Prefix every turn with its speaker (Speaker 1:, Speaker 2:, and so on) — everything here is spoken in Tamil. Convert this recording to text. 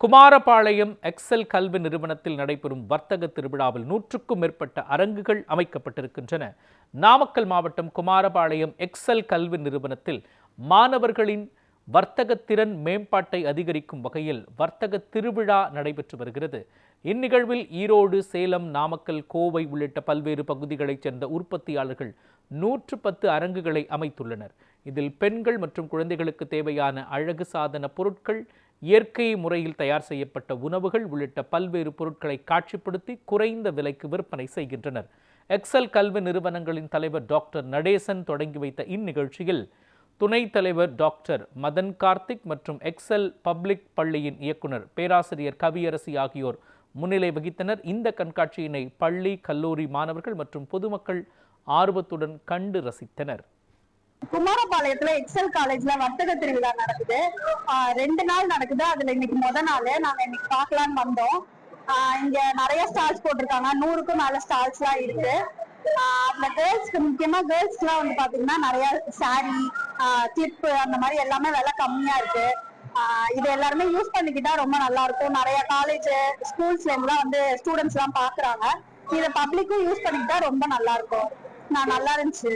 Speaker 1: குமாரபாளையம் எக்ஸல் கல்வி நிறுவனத்தில் நடைபெறும் வர்த்தக திருவிழாவில் நூற்றுக்கும் மேற்பட்ட அரங்குகள் அமைக்கப்பட்டிருக்கின்றன. நாமக்கல் மாவட்டம் குமாரபாளையம் எக்ஸல் கல்வி நிறுவனத்தில் மாணவர்களின் வர்த்தக திறன் மேம்பாட்டை அதிகரிக்கும் வகையில் வர்த்தக திருவிழா நடைபெற்று வருகிறது. இந்நிகழ்வில் ஈரோடு சேலம் நாமக்கல் கோவை உள்ளிட்ட பல்வேறு பகுதிகளைச் சேர்ந்த உற்பத்தியாளர்கள் நூற்று பத்து அரங்குகளை அமைத்துள்ளனர். இதில் பெண்கள் மற்றும் குழந்தைகளுக்கு தேவையான அழகு சாதன பொருட்கள் இயற்கை முறையில் தயார் செய்யப்பட்ட உணவுகள் உள்ளிட்ட பல்வேறு பொருட்களை காட்சிப்படுத்தி குறைந்த விலைக்கு விற்பனை செய்கின்றனர். எக்ஸல் கல்வி நிறுவனங்களின் தலைவர் டாக்டர் நடேசன் தொடங்கி வைத்த இந்நிகழ்ச்சியில் துணைத் தலைவர் டாக்டர் மதன் கார்த்திக் மற்றும் எக்ஸல் பப்ளிக் பள்ளியின் இயக்குனர் பேராசிரியர் கவியரசி ஆகியோர் முன்னிலை வகித்தனர். இந்த கண்காட்சியினை பள்ளி கல்லூரி மாணவர்கள் மற்றும் பொதுமக்கள் ஆர்வத்துடன் கண்டு ரசித்தனர்.
Speaker 2: குமாரபாளையத்துல எக்ஸல் காலேஜ்ல வர்த்தக திருவிழா நடக்குது. ரெண்டு நாள் நடக்குது. அதுல இன்னைக்கு முத நாள். நாங்க இன்னைக்கு பார்க்கலான்னு வந்தோம். இங்க நிறைய ஸ்டால்ஸ் போட்டிருக்காங்க. நூறுக்கும் மேல ஸ்டால்ஸ் எல்லாம் இருக்கு. அதுல கேர்ள்ஸ்க்கு முக்கியமா கேர்ள்ஸ்க்கு எல்லாம் வந்து பாத்தீங்கன்னா நிறைய சாரி கிளிப்பு அந்த மாதிரி எல்லாமே விலை கம்மியா இருக்கு. இது எல்லாருமே யூஸ் பண்ணிக்கிட்டா ரொம்ப நல்லா இருக்கும். நிறைய காலேஜ் ஸ்கூல்ஸ்ல இருந்துலாம் வந்து ஸ்டூடெண்ட்ஸ் எல்லாம் பாக்குறாங்க. இதை பப்ளிக்கும் யூஸ் பண்ணிக்கிட்டா ரொம்ப நல்லா இருக்கும். நான் நல்லா இருந்துச்சு.